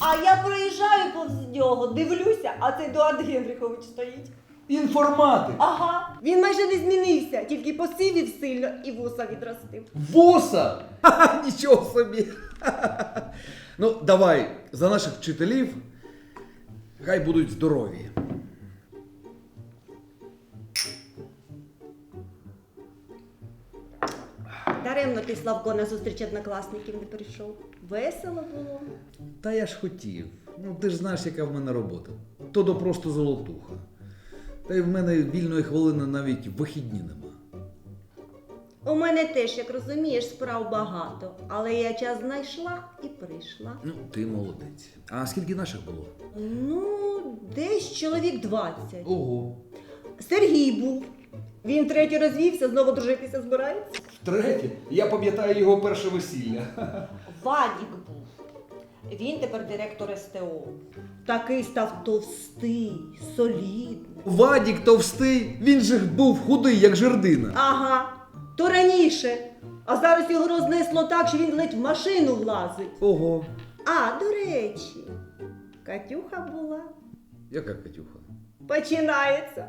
А я проїжджаю повз нього, дивлюся, а це Едуард Генрихович стоїть. Інформатик. Ага, він майже не змінився, тільки посивів сильно і вуса відростив. Вуса! Ха-ха, Нічого собі. Ну, давай за наших вчителів. Хай будуть здорові. Даремно ти, Славко, на зустріч однокласників не прийшов. Весело було. Та я ж хотів. Ну, ти ж знаєш, яка в мене робота. То до просто золотуха. Та й в мене вільної хвилини навіть вихідні нема. У мене теж, як розумієш, справ багато, але я час знайшла і прийшла. Ну, ти молодець. А скільки наших було? Ну, десь чоловік 20. Ого. Сергій був. Він третій розвівся, знову дружитися збирається. Втретє. Я пам'ятаю його перше весілля. Вадік був. Він тепер директор СТО. Такий став товстий, солідний. Вадік товстий, він же був худий, як жердина. Ага, то раніше. А зараз його рознесло так, що він ледь в машину влазить. Ого. А, до речі, Катюха була. Яка Катюха? Починається.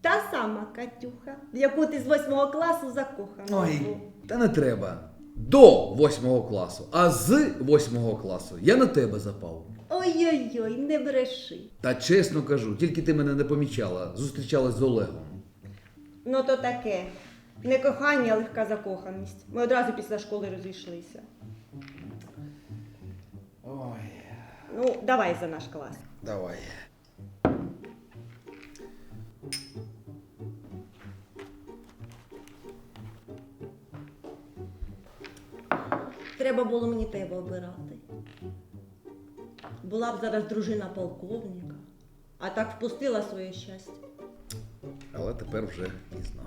Та сама Катюха, в яку ти з восьмого класу закохана. Ой, та не треба. До восьмого класу, а з восьмого класу я на тебе запав. Ой-ой-ой, не бреши. Та чесно кажу, тільки ти мене не помічала, зустрічалась з Олегом. Ну то таке. Не кохання, а легка закоханість. Ми одразу після школи розійшлися. Ой, Ну, давай за наш клас. давай. Треба було мені тебе обирати. Була б зараз дружина полковника, а так впустила своє щастя. Але тепер вже пізно.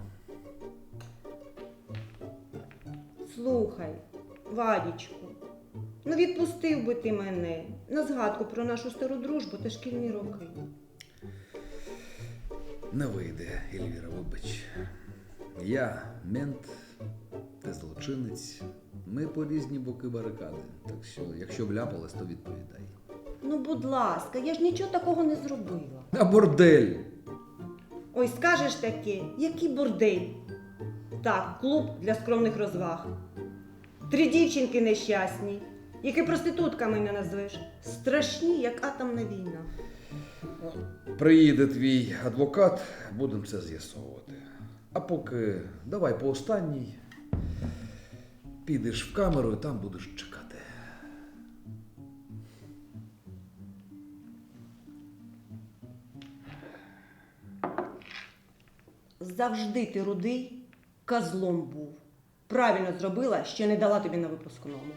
Слухай, Вадічку, ну відпустив би ти мене на згадку про нашу стару дружбу та шкільні роки. Не вийде, Ельвіра, вибач. Я мент, ти злочинець. Ми по різні боки барикади. Так що, якщо вляпалась, то відповідай. Ну, будь ласка, я ж нічого такого не зробила. А бордель! Ой, скажеш таке, який бордель. Так, клуб для скромних розваг. Три дівчинки нещасні, які проститутками не назвеш. Страшні, як атомна війна. Приїде твій адвокат, будемо це з'ясовувати. А поки давай по останній. Підеш в камеру і там будеш чекати. Завжди ти рудий козлом був. Правильно зробила, що не дала тобі на випускному.